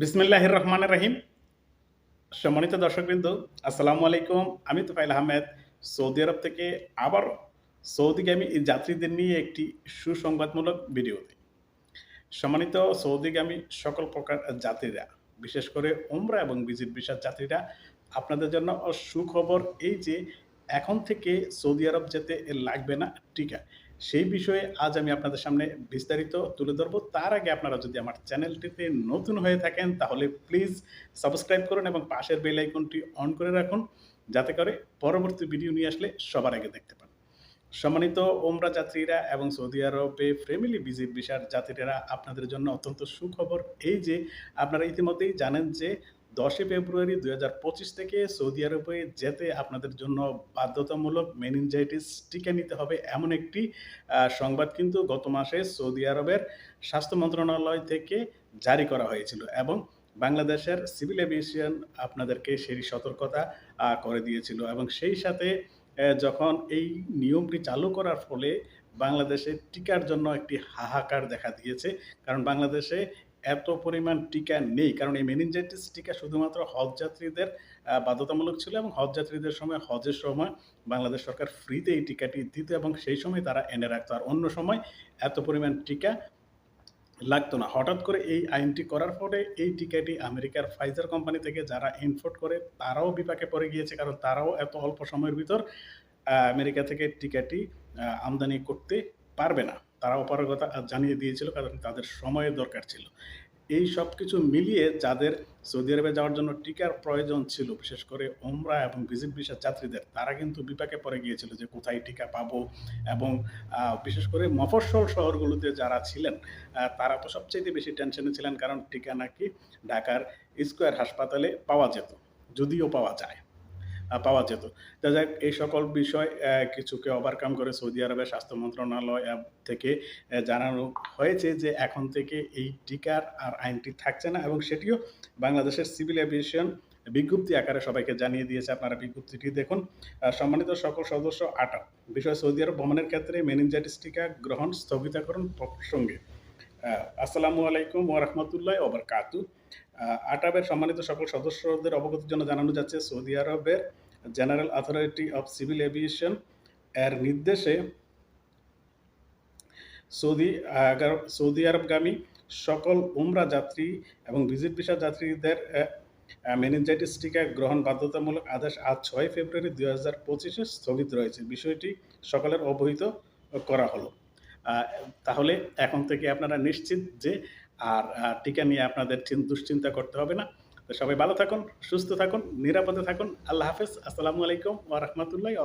বিসমিল্লাহ রহমান রাহিম সম্মানিত দর্শকবৃন্দ, আসসালামু আলাইকুম। আমি তোফাইল আহমেদ। সৌদি আরব থেকে আবার সৌদিগামী যাত্রীদের নিয়ে একটি সুসংবাদমূলক ভিডিও দিই সম্মানিত সৌদিগামী সকল প্রকার যাত্রীরা, বিশেষ করে উমরা এবং ভিজিট ভিসার যাত্রীরা, আপনাদের জন্য সুখবর এই যে এখন থেকে সৌদি আরব যেতে লাগবে না টিকা সেই বিষয়ে আজ আমি আপনাদের সামনে বিস্তারিত তুলে ধরবো। তার আগে আপনারা যদি আমার চ্যানেলটিতে নতুন হয়ে থাকেন, তাহলে প্লিজ সাবস্ক্রাইব করুন এবং পাশের বেল আইকনটি অন করে রাখুন, যাতে করে পরবর্তী ভিডিও নিয়ে আসলে সবার আগে দেখতে পান। সম্মানিত ওমরা যাত্রীরা এবং সৌদি আরবে ফ্যামিলি ভিজিট ভিসার যাত্রীরা, আপনাদের জন্য অত্যন্ত সুখবর এই যে আপনারা ইতিমধ্যেই জানেন যে দশই ফেব্রুয়ারি দুই হাজার পঁচিশ থেকে সৌদি আরবে যেতে আপনাদের জন্য বাধ্যতামূলক মেনিনজাইটিস টিকা নিতে হবে এমন একটি সংবাদ কিন্তু গত মাসে সৌদি আরবের স্বাস্থ্য মন্ত্রণালয় থেকে জারি করা হয়েছিল এবং বাংলাদেশের সিভিল এভিয়েশন আপনাদেরকে সেই সতর্কতা করে দিয়েছিল এবং সেই সাথে যখন এই নিয়মটি চালু করার ফলে বাংলাদেশে টিকার জন্য একটি হাহাকার দেখা দিয়েছে। কারণ বাংলাদেশে এত পরিমাণ টিকা নেই। কারণ এই মেনিনজাইটিস টিকা শুধুমাত্র হজ যাত্রীদের বাধ্যতামূলক ছিল এবং হজ যাত্রীদের সময়, হজের সময় বাংলাদেশ সরকার ফ্রিতে এই টিকাটি দিত এবং সেই সময় তারা এনে রাখতো। আর অন্য সময় এত পরিমাণ টিকা লাগতো না। হঠাৎ করে এই আইনটি করার ফলে এই টিকাটি আমেরিকার ফাইজার কোম্পানি থেকে যারা ইম্পোর্ট করে, তারাও বিপাকে পড়ে গিয়েছে। কারণ তারাও এত অল্প সময়ের ভিতর আমেরিকা থেকে টিকাটি আমদানি করতে পারবে না। তারা অপারগতা জানিয়ে দিয়েছিল কারণ তাদের সময়ের দরকার ছিল। এই সব কিছু মিলিয়ে যাদের সৌদি আরবে যাওয়ার জন্য টিকার প্রয়োজন ছিল, বিশেষ করে ওমরা এবং ভিজিট ভিসা যাত্রীদের, তারা কিন্তু বিপাকে পড়ে গিয়েছিল যে কোথায় টিকা পাবো এবং বিশেষ করে মফস্বল শহরগুলোতে যারা ছিলেন তারা তো সবচেয়ে বেশি টেনশনে ছিলেন কারণ টিকা নাকি ঢাকার স্কোয়ার হাসপাতালে পাওয়া যেত, যদিও পাওয়া যায়। পাওয়া যেত। যা যাক এই সকল বিষয় কিছুকে ওভারকাম করে সৌদি আরবের স্বাস্থ্য মন্ত্রণালয় থেকে জানানো হয়েছে যে এখন থেকে এই টিকার আর আইনটি থাকছে না এবং সেটিও বাংলাদেশের সিভিল এভিয়েশন বিজ্ঞপ্তি আকারে সবাইকে জানিয়ে দিয়েছে। আপনারা বিজ্ঞপ্তিটি দেখুন। সম্মানিত সকল সদস্য আটা বিষয় সৌদি আরব ভ্রমণের ক্ষেত্রে মেনিনজাইটিস টিকা গ্রহণ স্থগিতাকরণ প্রসঙ্গে। আসসালামু আলাইকুম ওয়া রাহমাতুল্লাহি ওয়া বারাকাতু আহ, আটাবের সম্মানিত সকল সদস্যদের অবগতির জন্য জানানো যাচ্ছে, সৌদি আরবের general authority of civil aviation এর নির্দেশে সৌদি সৌদি আরবগামী সকল উমরা যাত্রী এবং ভিজিট ভিসা যাত্রীদের মেনিনজাইটিস টিকা গ্রহণ বাধ্যতামূলক আদেশ আজ ছয় ফেব্রুয়ারি দুই হাজার পঁচিশে স্থগিত রয়েছে। বিষয়টি সকলের অবহিত করা হলো। তাহলে এখন থেকে আপনারা নিশ্চিত যে আর টিকা নিয়ে আপনাদের চিন- দুশ্চিন্তা করতে হবে না। তো সবাই ভালো থাকুন, সুস্থ থাকুন, নিরাপদে থাকুন। আল্লাহ হাফেজ। আসসালামু আলাইকুম ওয়া রাহমাতুল্লাহি